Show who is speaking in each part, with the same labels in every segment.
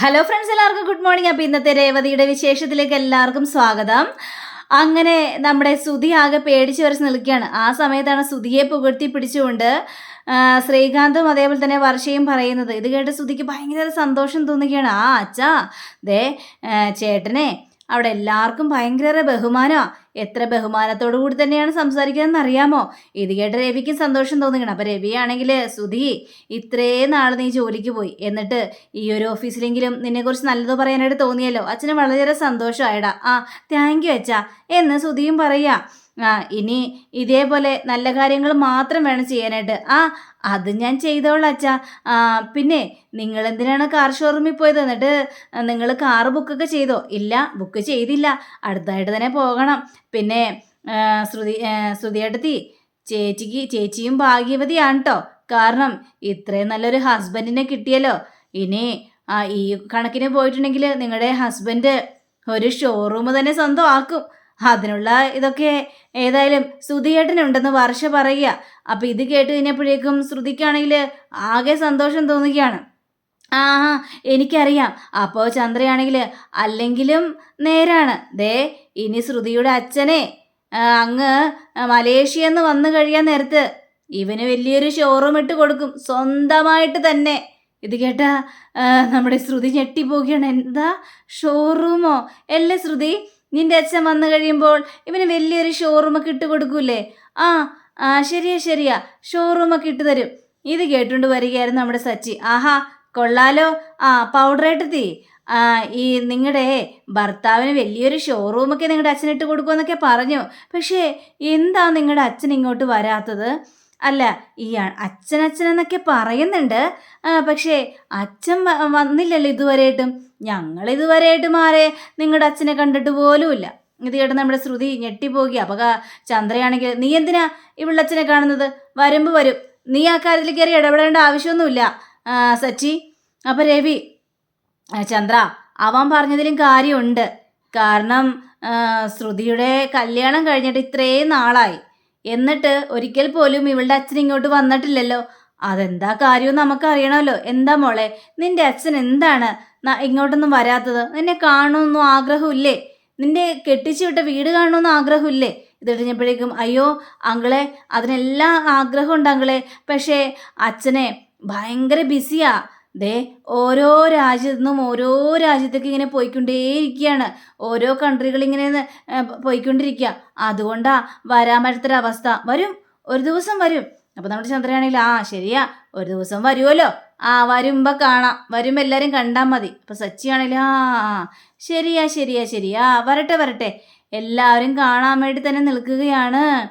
Speaker 1: Hello friends എല്ലാവർക്കും good morning അപ്പോൾ ഇന്നത്തെ രേവതിയുടെ വിശേഷത്തിലേക്ക് എല്ലാവർക്കും സ്വാഗതം. അങ്ങനെ നമ്മുടെ സുധി ആകെ പേടിച്ച് വരച്ച് നിൽക്കുകയാണ്. ആ സമയത്താണ് സുധിയെ പുകഴ്ത്തി പിടിച്ചുകൊണ്ട് ശ്രീകാന്തും അതേപോലെ തന്നെ വർഷയും പറയുന്നത്. ഇത് കേട്ട് സുധിക്ക് ഭയങ്കര സന്തോഷം തോന്നുകയാണ്. ആ അച്ഛാ ദേ ചേട്ടനെ അവിടെ എല്ലാവർക്കും ഭയങ്കര ബഹുമാനമാണ് എത്ര ബഹുമാനത്തോടു കൂടി തന്നെയാണ് സംസാരിക്കുന്നതെന്ന് അറിയാമോ ഇത് കേട്ട് രവിക്ക് സന്തോഷം തോന്നുകയാണ് അപ്പോൾ രവിയാണെങ്കിൽ സുധി ഇത്രയും നാൾ നീ ജോലിക്ക് പോയി. എന്നിട്ട് ഈ ഒരു ഓഫീസിലെങ്കിലും നിന്നെക്കുറിച്ച് നല്ലത് പറയാനായിട്ട് തോന്നിയല്ലോ. അച്ഛന് വളരെ സന്തോഷമായടാ ആ താങ്ക് യു അച്ഛാ. എന്ന് സുധിയും പറയാ. ആ ഇനി ഇതേപോലെ നല്ല കാര്യങ്ങൾ മാത്രം വേണം ചെയ്യാനായിട്ട്. ആ അത് ഞാൻ ചെയ്തോളാം അച്ഛാ. പിന്നെ നിങ്ങൾ എന്തിനാണ് കാർ ഷോറൂമിൽ പോയത്? എന്നിട്ട് നിങ്ങൾ കാറ് ബുക്കൊക്കെ ചെയ്തോ? ഇല്ല ബുക്ക് ചെയ്തില്ല. അടുത്തായിട്ട് തന്നെ പോകണം. പിന്നെ ശ്രുതി ശ്രുതിയെടുത്തി ചേച്ചിക്ക് ചേച്ചിയും ഭാഗ്യവതിയാണ് കേട്ടോ കാരണം ഇത്രയും നല്ലൊരു ഹസ്ബൻഡിനെ കിട്ടിയല്ലോ. ഇനി ഈ കണക്കിന് പോയിട്ടുണ്ടെങ്കിൽ നിങ്ങളുടെ ഹസ്ബൻഡ് ഒരു ഷോറൂം തന്നെ സ്വന്തം ആക്കും അതിനുള്ള ഇതൊക്കെ ഏതായാലും ശ്രുതിയേട്ടനുണ്ടെന്ന് വർഷ പറയുക. അപ്പം ഇത് കേട്ട് കഴിഞ്ഞപ്പോഴേക്കും ശ്രുതിക്കാണെങ്കിൽ ആകെ സന്തോഷം തോന്നുകയാണ്. ആ എനിക്കറിയാം. അപ്പോൾ ചന്ദ്രയാണെങ്കിൽ അല്ലെങ്കിലും നേരാണ്. ദേ ഇനി ശ്രുതിയുടെ അച്ഛനെ അങ്ങ് മലേഷ്യ എന്ന് വന്നു കഴിയാൻ നേരത്ത് ഇവന് വലിയൊരു ഷോറൂം ഇട്ട് കൊടുക്കും. സ്വന്തമായിട്ട് തന്നെ. ഇത് കേട്ടാ നമ്മുടെ ശ്രുതി ഞെട്ടിപ്പോവുകയാണ്. എന്താ? ഷോറൂമോ അല്ലേ ശ്രുതി? നിന്റെ അച്ഛൻ വന്നു കഴിയുമ്പോൾ ഇവന് വലിയൊരു ഷോറൂമൊക്കെ ഇട്ട് കൊടുക്കൂലേ ആ ആ ശരിയാ ശരിയാ. ഷോറൂമൊക്കെ ഇട്ട് തരും. ഇത് കേട്ടുകൊണ്ട് വരികയായിരുന്നു നമ്മുടെ സച്ചി. ആഹാ കൊള്ളാലോ. ആ പൗഡറായിട്ട് തീ. ആ ഈ നിങ്ങളുടെ ഭർത്താവിന് വലിയൊരു ഷോറൂമൊക്കെ നിങ്ങളുടെ അച്ഛനിട്ട് കൊടുക്കുമെന്നൊക്കെ പറഞ്ഞു. പക്ഷേ എന്താ നിങ്ങളുടെ അച്ഛൻ ഇങ്ങോട്ട് വരാത്തത്? അല്ല ഈ അച്ഛനച്ഛനെന്നൊക്കെ പറയുന്നുണ്ട്. പക്ഷേ അച്ഛൻ വന്നില്ലല്ലോ ഇതുവരെയായിട്ടും. ഞങ്ങൾ ഇതുവരെയായിട്ടും മാറെ നിങ്ങളുടെ അച്ഛനെ കണ്ടിട്ട് പോലുമില്ല. ഇത് കേട്ട് നമ്മുടെ ശ്രുതി ഞെട്ടിപ്പോകി അപക ചന്ദ്രയാണെങ്കിൽ നീ എന്തിനാ ഇവളുടെ അച്ഛനെ കാണുന്നത്? വരുമ്പോൾ വരും. നീ ആ കാര്യത്തിൽ കയറി ഇടപെടേണ്ട ആവശ്യമൊന്നുമില്ല. സച്ചി. അപ്പം രവി ചന്ദ്ര അവൻ പറഞ്ഞതിലും കാര്യമുണ്ട്. കാരണം ശ്രുതിയുടെ കല്യാണം കഴിഞ്ഞിട്ട് ഇത്രയും നാളായി. എന്നിട്ട് ഒരിക്കൽ പോലും ഇവളുടെ അച്ഛൻ ഇങ്ങോട്ട് വന്നിട്ടില്ലല്ലോ. അതെന്താ കാര്യം നമുക്ക് അറിയണമല്ലോ എന്താ മോളെ നിന്റെ അച്ഛൻ എന്താണ് ഇങ്ങോട്ടൊന്നും വരാത്തത്? നിന്നെ കാണുമെന്നും ആഗ്രഹമില്ലേ? നിന്റെ കെട്ടിച്ചു വിട്ട വീട് കാണണമെന്നും ആഗ്രഹമില്ലേ? ഇത് കഴിഞ്ഞപ്പോഴേക്കും അയ്യോ അങ്കിളെ അതിനെല്ലാം ആഗ്രഹമുണ്ട് അങ്കിളെ. പക്ഷേ അച്ഛനെ ഭയങ്കര ബിസിയാ. ദേ ഓരോ രാജ്യത്തു നിന്നും ഓരോ രാജ്യത്തേക്ക് ഇങ്ങനെ പോയിക്കൊണ്ടേയിരിക്കുകയാണ്. ഓരോ കൺട്രികൾ ഇങ്ങനെ പോയിക്കൊണ്ടിരിക്കുക. അതുകൊണ്ടാ വരാൻ പറ്റാത്തൊരവസ്ഥ. വരും. ഒരു ദിവസം വരും. അപ്പം നമ്മുടെ ചന്ദ്രയാണെങ്കിൽ ആ ശരിയാ. ഒരു ദിവസം വരുമല്ലോ ആ വരുമ്പോൾ കാണാം. വരുമ്പോൾ എല്ലാവരും കണ്ടാൽ മതി. അപ്പം സച്ചിയാണെങ്കിൽ ആ, ശരിയാ ശരിയാ ശരിയാ. വരട്ടെ വരട്ടെ. എല്ലാവരും കാണാൻ വേണ്ടി തന്നെ നിൽക്കുകയാണ്.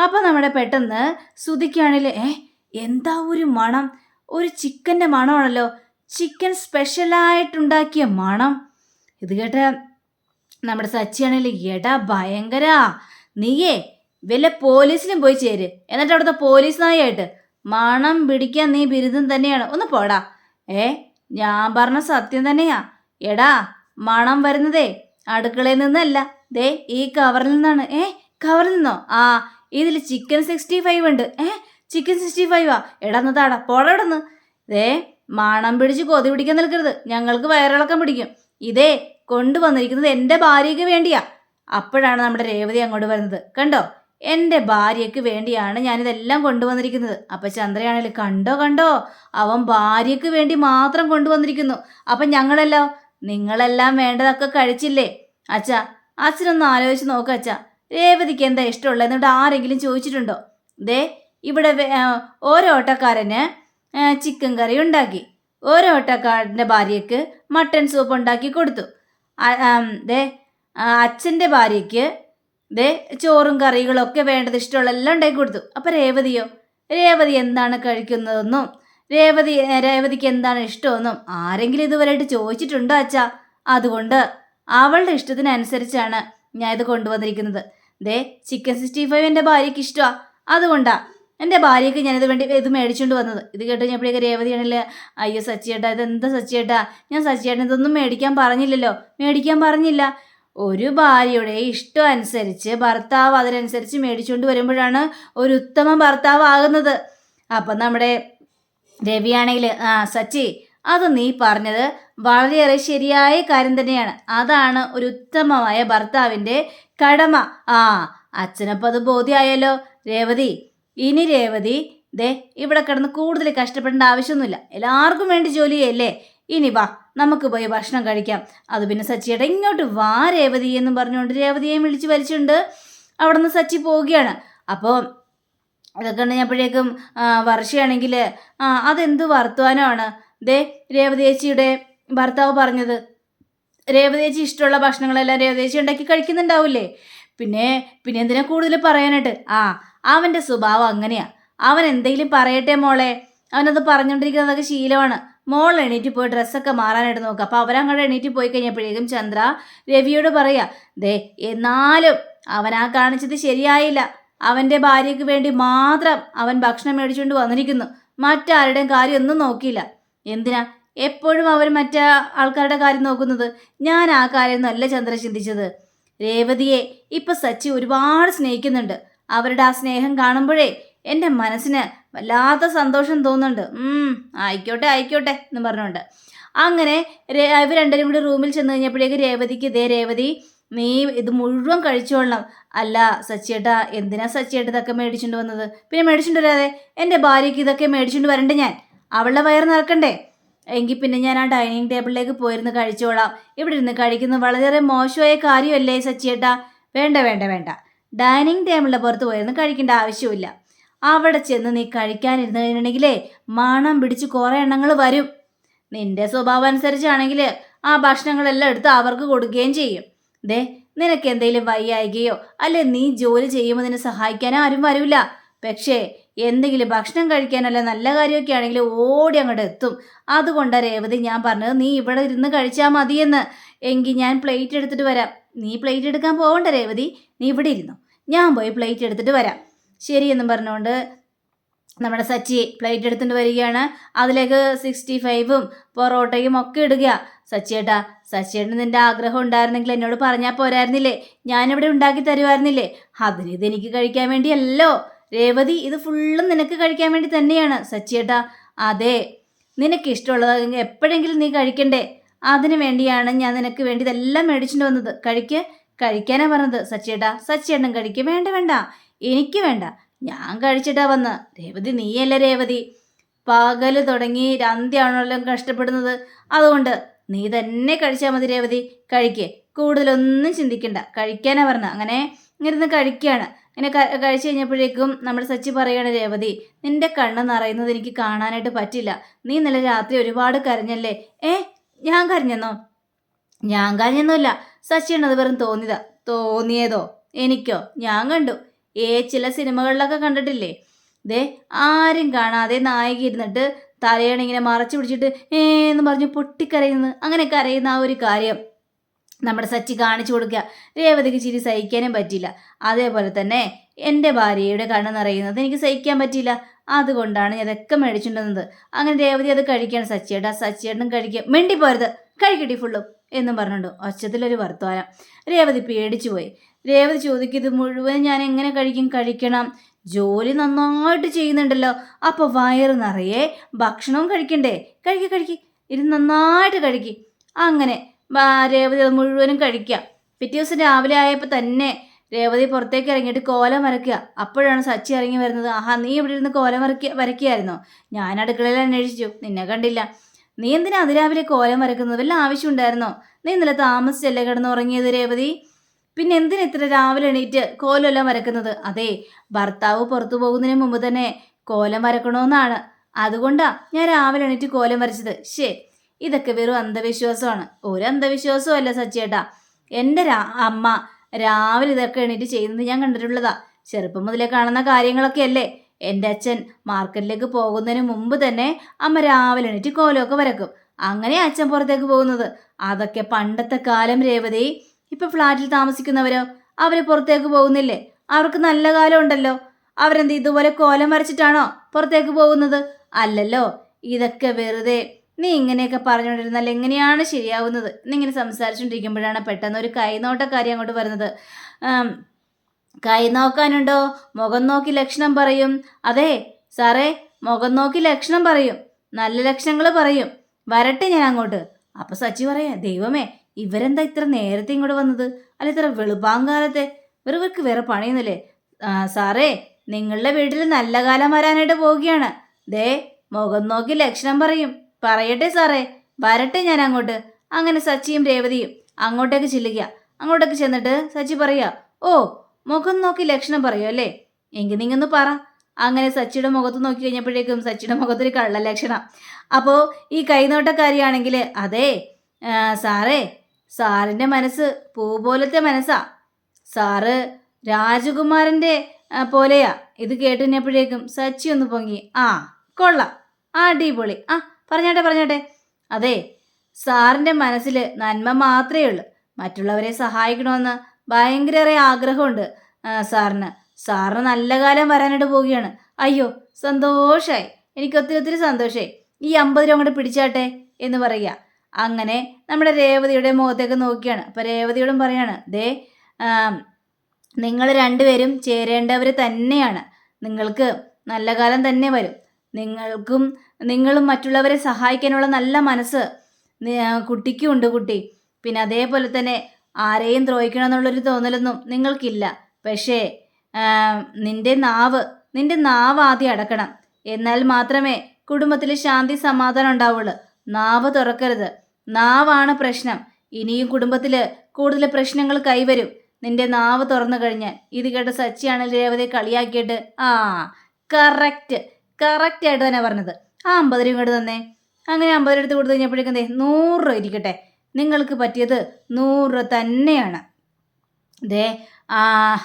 Speaker 1: അപ്പം നമ്മുടെ പെട്ടെന്ന് ശ്രുതിക്കാണെങ്കിൽ ഏ എന്താ ഒരു മണം. ഒരു ചിക്കന്റെ മണമാണല്ലോ. ചിക്കൻ സ്പെഷ്യലായിട്ടുണ്ടാക്കിയ മണം. ഇത് കേട്ട നമ്മുടെ സച്ചിയാണെങ്കിൽ എടാ ഭയങ്കര. നീയേ വല്ല പോലീസിലും പോയി ചേര്. എന്നിട്ട് അവിടുത്തെ പോലീസ് മണം പിടിക്കാൻ നീ ബിരുദം തന്നെയാണ്. ഒന്ന് പോടാ. ഏ ഞാൻ പറഞ്ഞ സത്യം തന്നെയാ. എടാ മണം വരുന്നതേ അടുക്കളയിൽ നിന്നല്ല. ദേ ഈ കവറിൽ നിന്നാണ്. ഏ കവറിൽ നിന്നോ? ആ ഇതിൽ ചിക്കൻ സിക്സ്റ്റി ഫൈവ് ഉണ്ട്. ഏ ചിക്കൻ സിക്സ്റ്റി ഫൈവാ ആ. എടന്ന് താട. പോടന്ന് ദേ മണം പിടിച്ച് കൊതി പിടിക്കാൻ നിൽക്കരുത്. ഞങ്ങൾക്ക് വയറിളക്കം പിടിക്കും. ഇതേ കൊണ്ടുവന്നിരിക്കുന്നത് എന്റെ ഭാര്യയ്ക്ക് വേണ്ടിയാ. അപ്പോഴാണ് നമ്മുടെ രേവതി അങ്ങോട്ട് വരുന്നത്. കണ്ടോ? എന്റെ ഭാര്യയ്ക്ക് വേണ്ടിയാണ് ഞാനിതെല്ലാം കൊണ്ടുവന്നിരിക്കുന്നത്. അപ്പം ചന്ദ്രയാണെങ്കിൽ കണ്ടോ കണ്ടോ? അവൻ ഭാര്യയ്ക്ക് വേണ്ടി മാത്രം കൊണ്ടുവന്നിരിക്കുന്നു. അപ്പം ഞങ്ങളല്ലോ നിങ്ങളെല്ലാം വേണ്ടതൊക്കെ കഴിച്ചില്ലേ? അച്ഛാ അച്ഛനൊന്ന് ആലോചിച്ച് നോക്ക് അച്ഛാ. രേവതിക്ക് എന്താ ഇഷ്ടമുള്ളത് എന്നിട്ട് ആരെങ്കിലും ചോദിച്ചിട്ടുണ്ടോ? ദേ ഇവിടെ ഓരോ ഓട്ടക്കാരന് ചിക്കൻ കറി ഉണ്ടാക്കി. ഓരോ ഓട്ടക്കാരന്റെ ഭാര്യയ്ക്ക് മട്ടൺ സൂപ്പ് ഉണ്ടാക്കി കൊടുത്തു. ദേ അച്ഛന്റെ ഭാര്യയ്ക്ക് ദേ ചോറും കറികളൊക്കെ വേണ്ടത് ഇഷ്ടമുള്ള എല്ലാം ഉണ്ടാക്കി കൊടുത്തു. അപ്പോൾ രേവതിയോ? രേവതി എന്താണ് കഴിക്കുന്നതെന്നും രേവതി രേവതിക്ക് എന്താണ് ഇഷ്ടമെന്നും ആരെങ്കിലും ഇതുവരെയായിട്ട് ചോദിച്ചിട്ടുണ്ടോ അച്ഛാ? അതുകൊണ്ട് അവളുടെ ഇഷ്ടത്തിനനുസരിച്ചാണ് ഞാൻ ഇത് കൊണ്ടുവന്നിരിക്കുന്നത്. ദേ ചിക്കൻ സിക്സ്റ്റി ഫൈവ് എന്റെ ഭാര്യയ്ക്ക് ഇഷ്ടമാണ് അതുകൊണ്ടാ എന്റെ ഭാര്യയ്ക്ക് ഞാനിത് വേണ്ടി ഇത് മേടിച്ചുകൊണ്ട് വന്നത്. ഇത് കേട്ട് കഴിഞ്ഞപ്പോഴേക്ക് രേവതിയാണല്ലേ അയ്യോ സച്ചിയേട്ടാ ഇത് എന്താ സച്ചിയേട്ടാ? ഞാൻ സച്ചിയേട്ടൻ ഇതൊന്നും മേടിക്കാൻ പറഞ്ഞില്ലല്ലോ. മേടിക്കാൻ പറഞ്ഞില്ല. ഒരു ഭാര്യയുടെ ഇഷ്ടം അനുസരിച്ച് ഭർത്താവ് അതിനനുസരിച്ച് മേടിച്ചുകൊണ്ട് വരുമ്പോഴാണ് ഒരു ഉത്തമ ഭർത്താവ് ആകുന്നത്. അപ്പം നമ്മുടെ രവിയാണെങ്കിൽ ആ സച്ചി അത് നീ പറഞ്ഞത് വളരെയേറെ ശരിയായ കാര്യം തന്നെയാണ്. അതാണ് ഒരു ഉത്തമമായ ഭർത്താവിന്റെ കടമ. ആ അച്ഛനപ്പം അത് ബോധ്യമായല്ലോ രേവതി ഇനി രേവതി ദേ ഇവിടെ കിടന്ന് കൂടുതൽ കഷ്ടപ്പെടേണ്ട ആവശ്യമൊന്നുമില്ല. എല്ലാവർക്കും വേണ്ടി ജോലി ചെയ്യല്ലേ ഇനി വാ നമുക്ക് പോയി ഭക്ഷണം കഴിക്കാം. അത് പിന്നെ സച്ചിയുടെ ഇങ്ങോട്ട് വാ രേവതി എന്നും പറഞ്ഞുകൊണ്ട് രേവതിയെ വിളിച്ച് വലിച്ചുണ്ട് അവിടെ നിന്ന് സച്ചി പോവുകയാണ്. അപ്പോൾ ഇതൊക്കെ കഴിഞ്ഞപ്പോഴേക്കും വർഷയാണെങ്കിൽ ആ അതെന്ത് വർത്തമാനമാണ് ദേ രേവതി ചേച്ചിയുടെ ഭർത്താവ് പറഞ്ഞത്. രേവതി ചേച്ചി ഇഷ്ടമുള്ള ഭക്ഷണങ്ങളെല്ലാം രേവതി ചേച്ചി ഉണ്ടാക്കി കഴിക്കുന്നുണ്ടാവില്ലേ? പിന്നെ പിന്നെ എന്തിനാ കൂടുതൽ പറയാനായിട്ട്? ആ അവന്റെ സ്വഭാവം അങ്ങനെയാ. അവൻ എന്തെങ്കിലും പറയട്ടെ മോളെ? അവനത് പറഞ്ഞുകൊണ്ടിരിക്കുന്നതൊക്കെ ശീലമാണ്. മോൾ എണീറ്റ് പോയി ഡ്രസ്സൊക്കെ മാറാനായിട്ട് നോക്കുക അപ്പോൾ അവരങ്ങോട്ട് എണീറ്റ് പോയി കഴിഞ്ഞപ്പോഴേക്കും ചന്ദ്ര രവിയോട് പറയുക ദേ എന്നാലും അവൻ ആ കാണിച്ചത് ശരിയായില്ല. അവന്റെ ഭാര്യയ്ക്ക് വേണ്ടി മാത്രം അവൻ ഭക്ഷണം മേടിച്ചുകൊണ്ട് വന്നിരിക്കുന്നു. മറ്റാരുടെയും കാര്യമൊന്നും നോക്കിയില്ല. എന്തിനാ? എപ്പോഴും അവർ മറ്റേ ആൾക്കാരുടെ കാര്യം നോക്കുന്നത്. ഞാൻ ആ കാര്യമൊന്നുമല്ല ചന്ദ്ര ചിന്തിച്ചത്. രേവതിയെ ഇപ്പം സച്ചി ഒരുപാട് സ്നേഹിക്കുന്നുണ്ട്. അവരുടെ ആ സ്നേഹം കാണുമ്പോഴേ എന്റെ മനസ്സിന് വല്ലാത്ത സന്തോഷം തോന്നുന്നുണ്ട്. ആയിക്കോട്ടെ ആയിക്കോട്ടെ എന്ന് പറഞ്ഞുകൊണ്ട്. അങ്ങനെ ഇവർ രണ്ടുപേരും കൂടി റൂമിൽ ചെന്ന് കഴിഞ്ഞപ്പോഴേക്ക് രേവതിക്ക് ഇതേ രേവതി നീ ഇത് മുഴുവൻ കഴിച്ചോളണം. അല്ല സച്ചിയേട്ടാ എന്തിനാ സച്ചിയേട്ട ഇതൊക്കെ മേടിച്ചുകൊണ്ട് വന്നത്? പിന്നെ മേടിച്ചുകൊണ്ട് വരാതെ എന്റെ ഭാര്യയ്ക്ക് ഇതൊക്കെ മേടിച്ചുകൊണ്ട് വരണ്ടേ ഞാൻ. അവളുടെ വയറ് നിറക്കണ്ടേ? എങ്കിൽ പിന്നെ ഞാൻ ആ ഡൈനിങ് ടേബിളിലേക്ക് പോയിരുന്ന് കഴിച്ചോളാം. ഇവിടെ ഇരുന്ന് കഴിക്കുന്നത് വളരെ മോശമായ കാര്യമല്ലേ സച്ചിയേട്ടാ? വേണ്ട വേണ്ട വേണ്ട. ഡൈനിങ് ടേബിളിന്റെ പുറത്ത് പോയിരുന്നു കഴിക്കേണ്ട ആവശ്യമില്ല അവിടെ ചെന്ന് നീ കഴിക്കാനിരുന്ന് കഴിഞ്ഞിട്ടുണ്ടെങ്കിലേ മണം പിടിച്ച് കുറേ എണ്ണങ്ങൾ വരും. നിന്റെ സ്വഭാവം അനുസരിച്ചാണെങ്കിൽ ആ ഭക്ഷണങ്ങളെല്ലാം എടുത്ത് അവർക്ക് കൊടുക്കുകയും ചെയ്യും. ദേ നിനക്ക് എന്തെങ്കിലും വയ്യായികയോ അല്ലെ നീ ജോലി ചെയ്യുമ്പോൾ നിന്നെ സഹായിക്കാനോ ആരും വരില്ല പക്ഷേ എന്തെങ്കിലും ഭക്ഷണം കഴിക്കാനല്ല നല്ല കാര്യമൊക്കെ ആണെങ്കിൽ ഓടി അങ്ങോട്ട് എത്തും. അതുകൊണ്ടാണ് രേവതി ഞാൻ പറഞ്ഞത് നീ ഇവിടെ ഇരുന്ന് കഴിച്ചാൽ മതിയെന്ന്. എങ്കിൽ ഞാൻ പ്ലേറ്റ് എടുത്തിട്ട് വരാം. നീ പ്ലേറ്റ് എടുക്കാൻ പോകണ്ട രേവതി. നീ ഇവിടെ ഇരുന്നു. ഞാൻ പോയി പ്ലേറ്റ് എടുത്തിട്ട് വരാം. ശരിയെന്നും പറഞ്ഞുകൊണ്ട് നമ്മുടെ സച്ചി പ്ലേറ്റ് എടുത്തിട്ട് വരികയാണ്. അതിലേക്ക് സിക്സ്റ്റി ഫൈവും പൊറോട്ടയും ഒക്കെ ഇടുക. സച്ചിയേട്ടാ സച്ചിയേട്ടന് നിന്റെ ആഗ്രഹം ഉണ്ടായിരുന്നെങ്കിൽ എന്നോട് പറഞ്ഞാൽ പോരായിരുന്നില്ലേ? ഞാനിവിടെ ഉണ്ടാക്കി തരുമായിരുന്നില്ലേ? അതിന് എനിക്ക് കഴിക്കാൻ വേണ്ടിയല്ലോ. രേവതി ഇത് ഫുള്ളും നിനക്ക് കഴിക്കാൻ വേണ്ടി തന്നെയാണ്. സച്ചിയേട്ടാ അതെ നിനക്ക് ഇഷ്ടമുള്ളത് എപ്പോഴെങ്കിലും നീ കഴിക്കണ്ടേ? അതിനു വേണ്ടിയാണ് ഞാൻ നിനക്ക് വേണ്ടി ഇതെല്ലാം മേടിച്ചിട്ട് വന്നത്. കഴിക്ക് കഴിക്കാനാ പറഞ്ഞത്. സച്ചിയേട്ടാ സച്ചിയേട്ടൻ കഴിക്കുക വേണ്ട വേണ്ട എനിക്ക് വേണ്ട. ഞാൻ കഴിച്ചിട്ടാ വന്ന്. രേവതി നീയല്ല രേവതി? പകൽ തുടങ്ങി രന്തിയാണല്ലോ കഷ്ടപ്പെടുന്നത്. അതുകൊണ്ട് നീ തന്നെ കഴിച്ചാൽ മതി രേവതി. കഴിക്ക്. കൂടുതലൊന്നും ചിന്തിക്കണ്ട. കഴിക്കാനാ പറഞ്ഞ അങ്ങനെ ഇങ്ങനെ കഴിക്കുകയാണ്. ഇങ്ങനെ കഴിച്ചു കഴിഞ്ഞപ്പോഴേക്കും നമ്മുടെ സച്ചി പറയുകയാണ് രേവതി നിന്റെ കണ്ണ് നിറയുന്നത് എനിക്ക് കാണാനായിട്ട് പറ്റില്ല. നീ ഇന്നലെ രാത്രി ഒരുപാട് കരഞ്ഞല്ലേ? ഏ ഞാൻ കരഞ്ഞെന്നോ? ഞാൻ കരഞ്ഞൊന്നുമില്ല. സച്ചിയാണ് അത് വെറും തോന്നിയതാ. തോന്നിയതോ? എനിക്കോ? ഞാൻ കണ്ടു. ഏ ചില സിനിമകളിലൊക്കെ കണ്ടിട്ടില്ലേ? ദേ ആരും കാണാതെ നായകി ഇരുന്നിട്ട് തലയണിങ്ങനെ മറച്ചു പിടിച്ചിട്ട് ഏന്ന് പറഞ്ഞ് പൊട്ടിക്കരയുന്നത്. അങ്ങനെ കരയുന്ന ആ ഒരു കാര്യം. നമ്മുടെ സച്ചി കാണിച്ചു കൊടുക്കുക. രേവതിക്ക് ചിരി സഹിക്കാനും പറ്റില്ല. അതേപോലെ തന്നെ എന്റെ ഭാര്യയുടെ കണ്ണ് നിറയുന്നത് എനിക്ക് സഹിക്കാൻ പറ്റില്ല. അതുകൊണ്ടാണ് ഞാൻ ഇതൊക്കെ മേടിച്ചിട്ടുണ്ടെന്നത് അങ്ങനെ രേവതി അത് കഴിക്കുകയാണ്. സച്ചിയേട്ടാ സച്ചിയേട്ടനും കഴിക്കുക. മിണ്ടിപ്പോരുത് കഴിക്കട്ടി ഫുള്ളും എന്നും പറഞ്ഞിട്ടുണ്ട് ഒച്ചത്തിലൊരു വർത്തമാനം. രേവതി പേടിച്ചു പോയി. രേവതി ചോദിക്കുന്നത് മുഴുവൻ ഞാൻ എങ്ങനെ കഴിക്കും? കഴിക്കണം? ജോലി നന്നായിട്ട് ചെയ്യുന്നുണ്ടല്ലോ. അപ്പോൾ വയറ് നിറയെ ഭക്ഷണവും കഴിക്കണ്ടേ? കഴിക്കുക കഴിക്കി. ഇത് നന്നായിട്ട് കഴിക്കി. അങ്ങനെ രേവതി അത് മുഴുവനും കഴിക്കുക പിറ്റേ ദിവസം രാവിലെ ആയപ്പോൾ തന്നെ രേവതി പുറത്തേക്ക് ഇറങ്ങിയിട്ട് കോലം വരയ്ക്കുക. അപ്പോഴാണ് സച്ചി ഇറങ്ങി വരുന്നത്. ആഹാ നീ ഇവിടെ ഇരുന്ന് കോലം വരയ്ക്കുക വരയ്ക്കുകയായിരുന്നോ ഞാൻ അടുക്കളയിൽ അന്വേഷിച്ചു. നിന്നെ കണ്ടില്ല. നീ എന്തിനാ അതിരാവിലെ കോലം വരക്കുന്നത് വല്ല ആവശ്യമുണ്ടായിരുന്നോ നീ ഇന്നലെ താമസിച്ചല്ലേ കിടന്ന് ഉറങ്ങിയത് രേവതി? പിന്നെ എന്തിനാ ഇത്ര രാവിലെ എണീറ്റ് കോലമെല്ലാം വരക്കുന്നത് അതെ ഭർത്താവ് പുറത്തു പോകുന്നതിന് മുമ്പ് തന്നെ കോലം വരക്കണമെന്നാണ് അതുകൊണ്ടാ ഞാൻ രാവിലെ എണീറ്റ് കോലം വരച്ചത്. ശേ ഇതൊക്കെ വെറും അന്ധവിശ്വാസമാണ്. ഒരു അന്ധവിശ്വാസവും അല്ല സച്ചേട്ടാ എന്റെ അമ്മ രാവിലെ ഇതൊക്കെ എണീറ്റ് ചെയ്യുന്നത് ഞാൻ കണ്ടിട്ടുള്ളതാ. ചെറുപ്പം മുതലേ കാണുന്ന കാര്യങ്ങളൊക്കെ അല്ലേ എന്റെ അച്ഛൻ മാർക്കറ്റിലേക്ക് പോകുന്നതിന് മുമ്പ് തന്നെ അമ്മ രാവിലെ എണീറ്റ് കോലമൊക്കെ വരക്കും. അങ്ങനെ അച്ഛൻ പുറത്തേക്ക് പോകുന്നത്. അതൊക്കെ പണ്ടത്തെ കാലം രേവതി. ഇപ്പൊ ഫ്ലാറ്റിൽ താമസിക്കുന്നവരോ? അവർ പുറത്തേക്ക് പോകുന്നില്ലേ? അവർക്ക് നല്ല കാലം ഉണ്ടല്ലോ. അവരെന്ത് ഇതുപോലെ കോലം വരച്ചിട്ടാണോ പുറത്തേക്ക് പോകുന്നത്? അല്ലല്ലോ. ഇതൊക്കെ വെറുതെ നീ ഇങ്ങനെയൊക്കെ പറഞ്ഞുകൊണ്ടിരുന്നാൽ എങ്ങനെയാണ് ശരിയാവുന്നത്? എന്നിങ്ങനെ സംസാരിച്ചുകൊണ്ടിരിക്കുമ്പോഴാണ് പെട്ടെന്ന് ഒരു കൈനോട്ടക്കാരി അങ്ങോട്ട് വരുന്നത്. കൈ നോക്കാനുണ്ടോ? മുഖം നോക്കി ലക്ഷണം പറയും. അതെ സാറേ മുഖം നോക്കി ലക്ഷണം പറയും. നല്ല ലക്ഷണങ്ങൾ പറയും. വരട്ടെ ഞാൻ അങ്ങോട്ട്. അപ്പൊ സച്ചി പറയാ ദൈവമേ ഇവരെന്താ ഇത്ര നേരത്തെ ഇങ്ങോട്ട് വന്നത്? അല്ല ഇത്ര വെളുപ്പാങ്കാലത്തെ? ഇവർക്ക് വേറെ പണിയൊന്നുമില്ലേ? സാറേ നിങ്ങളുടെ വീട്ടിൽ നല്ല കാലം വരാനായിട്ട് പോവുകയാണ്. ദേ മുഖം നോക്കി ലക്ഷണം പറയും. പറയട്ടെ സാറേ വരട്ടെ ഞാൻ അങ്ങോട്ട്. അങ്ങനെ സച്ചിയും രേവതിയും അങ്ങോട്ടേക്ക് ചെല്ലുക. അങ്ങോട്ടേക്ക് ചെന്നിട്ട് സച്ചി പറയാ ഓ മുഖം നോക്കി ലക്ഷണം പറയൂ അല്ലേ? എങ്കിൽ നിങ്ങൊന്ന് പറ. അങ്ങനെ സച്ചിയുടെ മുഖത്ത് നോക്കി കഴിഞ്ഞപ്പോഴേക്കും സച്ചിയുടെ മുഖത്തൊരു കള്ള ലക്ഷണം. അപ്പോൾ ഈ കൈനോട്ടക്കാരിയാണെങ്കിൽ അതെ സാറേ സാറിന്റെ മനസ്സ് പൂ പോലത്തെ മനസ്സാ. സാറ് രാജകുമാരന്റെ പോലെയാ. ഇത് കേട്ടുകഴിഞ്ഞപ്പോഴേക്കും സച്ചി ഒന്ന് പൊങ്ങി ആ കൊള്ളാം. അടിപൊളി. ആ പറഞ്ഞാട്ടെ പറഞ്ഞാട്ടെ. അതെ സാറിന്റെ മനസ്സിൽ നന്മ മാത്രമേ ഉള്ളൂ. മറ്റുള്ളവരെ സഹായിക്കണമെന്ന് ഭയങ്കര ആഗ്രഹമുണ്ട് സാറിന്. സാറിന് നല്ല കാലം വരാനായിട്ട് പോവുകയാണ്. അയ്യോ സന്തോഷായി. എനിക്ക് ഒത്തിരി ഒത്തിരി സന്തോഷമായി ഈ അമ്പത് രൂപ അങ്ങോട്ട് പിടിച്ചാട്ടെ എന്ന് പറയുക. അങ്ങനെ നമ്മുടെ രേവതിയുടെ മുഖത്തേക്ക് നോക്കിയാണ്. അപ്പോൾ രേവതിയോടും പറയാണ് ദേ നിങ്ങൾ രണ്ടുപേരും ചേരേണ്ടവർ തന്നെയാണ്. നിങ്ങൾക്ക് നല്ല കാലം തന്നെ വരും. നിങ്ങൾക്കും നിങ്ങളും മറ്റുള്ളവരെ സഹായിക്കാനുള്ള നല്ല മനസ്സ് കുട്ടിക്കും ഉണ്ട് കുട്ടി. പിന്നെ അതേപോലെ തന്നെ ആരെയും ദ്രോഹിക്കണം എന്നുള്ളൊരു തോന്നലൊന്നും നിങ്ങൾക്കില്ല. പക്ഷേ നിന്റെ നാവ് നിന്റെ നാവ് ആദ്യം അടക്കണം. എന്നാൽ മാത്രമേ കുടുംബത്തിൽ ശാന്തി സമാധാനം ഉണ്ടാവുള്ളൂ. നാവ് തുറക്കരുത്. നാവാണ് പ്രശ്നം. ഇനിയും കുടുംബത്തിൽ കൂടുതൽ പ്രശ്നങ്ങൾ കൈവരും. നിന്റെ നാവ് തുറന്നു കഴിഞ്ഞാൽ ഇത് കേട്ട് സച്ചിയാണ് രേവതി കളിയാക്കിയിട്ട് ആ കറക്റ്റ് കറക്റ്റ് ആയിട്ട് തന്നെ പറഞ്ഞത്. ആ അമ്പത് രൂപ ഇങ്ങോട്ട് തന്നേ. അങ്ങനെ അമ്പത് രൂപ എടുത്ത് കൊടുത്തു കഴിഞ്ഞപ്പോഴേക്കും ദേ നൂറ് രൂപ ഇരിക്കട്ടെ. നിങ്ങൾക്ക് പറ്റിയത് നൂറ് രൂപ തന്നെയാണ്. ദേ ആ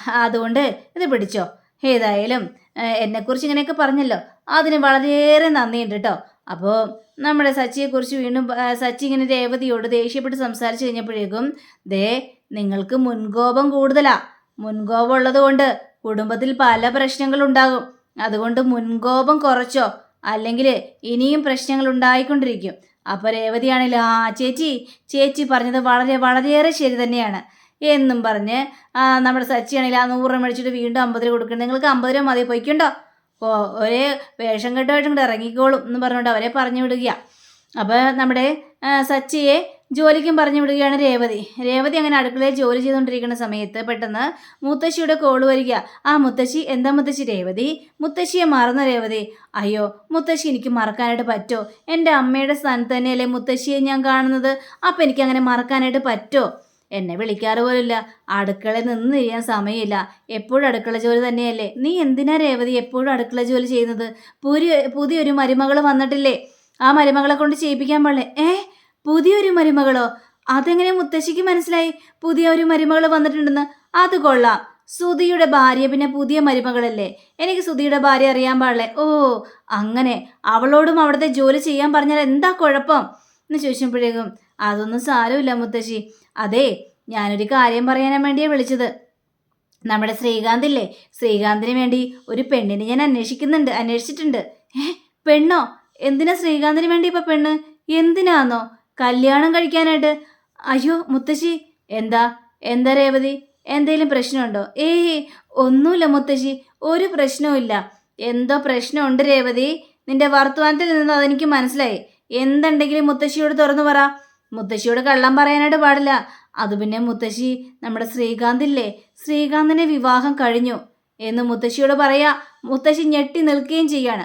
Speaker 1: അതുകൊണ്ട് ഇത് പിടിച്ചോ. ഏതായാലും എന്നെക്കുറിച്ച് ഇങ്ങനെയൊക്കെ പറഞ്ഞല്ലോ. അതിന് വളരെയേറെ നന്ദിയുണ്ട് കേട്ടോ അപ്പോൾ നമ്മുടെ സച്ചിയെക്കുറിച്ച് വീണ്ടും സച്ചി ഇങ്ങനെ രേവതിയോട് ദേഷ്യപ്പെട്ട് സംസാരിച്ചു കഴിഞ്ഞപ്പോഴേക്കും ദേ നിങ്ങൾക്ക് മുൻകോപം കൂടുതലാ. മുൻകോപം ഉള്ളത് കൊണ്ട് കുടുംബത്തിൽ പല പ്രശ്നങ്ങളുണ്ടാകും. അതുകൊണ്ട് മുൻകോപം കുറച്ചോ. അല്ലെങ്കിൽ ഇനിയും പ്രശ്നങ്ങൾ ഉണ്ടായിക്കൊണ്ടിരിക്കും. അപ്പോൾ രേവതിയാണെങ്കിൽ ആ ചേച്ചി ചേച്ചി പറഞ്ഞത് വളരെ വളരെയേറെ ശരി തന്നെയാണ്. എന്നും പറഞ്ഞ് നമ്മുടെ സച്ചിയാണെങ്കിൽ ആ നൂറ് രൂപ മേടിച്ചിട്ട് വീണ്ടും അമ്പത് രൂപ കൊടുക്കണം നിങ്ങൾക്ക് അമ്പത് രൂപ മതി പൊയ്ക്കുണ്ടോ? ഓ ഒരേ വേഷം കെട്ടുമായിട്ടും കൂടെ ഇറങ്ങിക്കോളും എന്ന് പറഞ്ഞുകൊണ്ട് അവരെ പറഞ്ഞു വിടുകയാണ് അപ്പോൾ നമ്മുടെ സച്ചിയെ ജോലിക്കും പറഞ്ഞു വിടുകയാണ് രേവതി. രേവതി അങ്ങനെ അടുക്കളയിൽ ജോലി ചെയ്തുകൊണ്ടിരിക്കുന്ന സമയത്ത് പെട്ടെന്ന് മുത്തശ്ശിയുടെ കോൾ വരിക. ആ മുത്തശ്ശി എന്താ മുത്തശ്ശി രേവതി? മുത്തശ്ശിയെ മറന്ന രേവതി? അയ്യോ മുത്തശ്ശി എനിക്ക് മറക്കാനായിട്ട് പറ്റോ? എന്റെ അമ്മയുടെ സ്ഥാനത്ത് തന്നെയല്ലേ മുത്തശ്ശിയെ ഞാൻ കാണുന്നത്? അപ്പം എനിക്ക് അങ്ങനെ മറക്കാനായിട്ട് പറ്റോ? എന്നെ വിളിക്കാറ് പോലില്ല. അടുക്കളയിൽ നിന്ന് ചെയ്യാൻ സമയമില്ല. എപ്പോഴും അടുക്കള ജോലി തന്നെയല്ലേ. നീ എന്തിനാ രേവതി എപ്പോഴും അടുക്കള ജോലി ചെയ്യുന്നത്? പുതിയ പുതിയൊരു മരുമകൾ വന്നിട്ടില്ലേ? ആ മരുമകളെ കൊണ്ട് ചെയ്യിപ്പിക്കാൻ പാടില്ലേ? ഏ? പുതിയൊരു മരുമകളോ? അതെങ്ങനെ മുത്തശ്ശിക്ക് മനസ്സിലായി? പുതിയ ഒരു മരുമകൾ വന്നിട്ടുണ്ടെന്ന്? അത് കൊള്ളാം. സുധിയുടെ ഭാര്യ പിന്നെ പുതിയ മരുമകളല്ലേ? എനിക്ക് സുധിയുടെ ഭാര്യ അറിയാൻ പാടില്ലേ? ഓ അങ്ങനെ. അവളോടും അവിടുത്തെ ജോലി ചെയ്യാൻ പറഞ്ഞാൽ എന്താ കുഴപ്പം? എന്ന് ചോദിച്ചപ്പോഴേക്കും അതൊന്നും സാരമില്ല മുത്തശ്ശി. അതെ ഞാനൊരു കാര്യം പറയാനാ വേണ്ടിയാ വിളിച്ചത്. നമ്മുടെ ശ്രീകാന്ത് ഇല്ലേ? ശ്രീകാന്തിന് വേണ്ടി ഒരു പെണ്ണിനെ ഞാൻ അന്വേഷിക്കുന്നുണ്ട് അന്വേഷിച്ചിട്ടുണ്ട്. ഏ പെണ്ണോ? എന്തിനാ ശ്രീകാന്തിന് വേണ്ടി ഇപ്പൊ പെണ്ണ്? എന്തിനാന്നോ? കല്യാണം കഴിക്കാനായിട്ട്? അയ്യോ മുത്തശ്ശി എന്താ? എന്താ രേവതി? എന്തേലും പ്രശ്നമുണ്ടോ? ഏയ് ഒന്നുമില്ല മുത്തശ്ശി ഒരു പ്രശ്നവും ഇല്ല. എന്തോ പ്രശ്നമുണ്ട് രേവതി? നിന്റെ വർത്തമാനത്തിൽ നിന്ന് അതെനിക്ക് മനസ്സിലായി. എന്തുണ്ടെങ്കിലും മുത്തശ്ശിയോട് തുറന്നു പറ. മുത്തശ്ശിയോട് കള്ളം പറയാനായിട്ട് പാടില്ല. അത് പിന്നെ മുത്തശ്ശി നമ്മുടെ ശ്രീകാന്ത് ഇല്ലേ ശ്രീകാന്തിന്റെ വിവാഹം കഴിഞ്ഞു. എന്ന് മുത്തശ്ശിയോട് പറയാ. മുത്തശ്ശി ഞെട്ടി നിൽക്കുകയും ചെയ്യാണ്.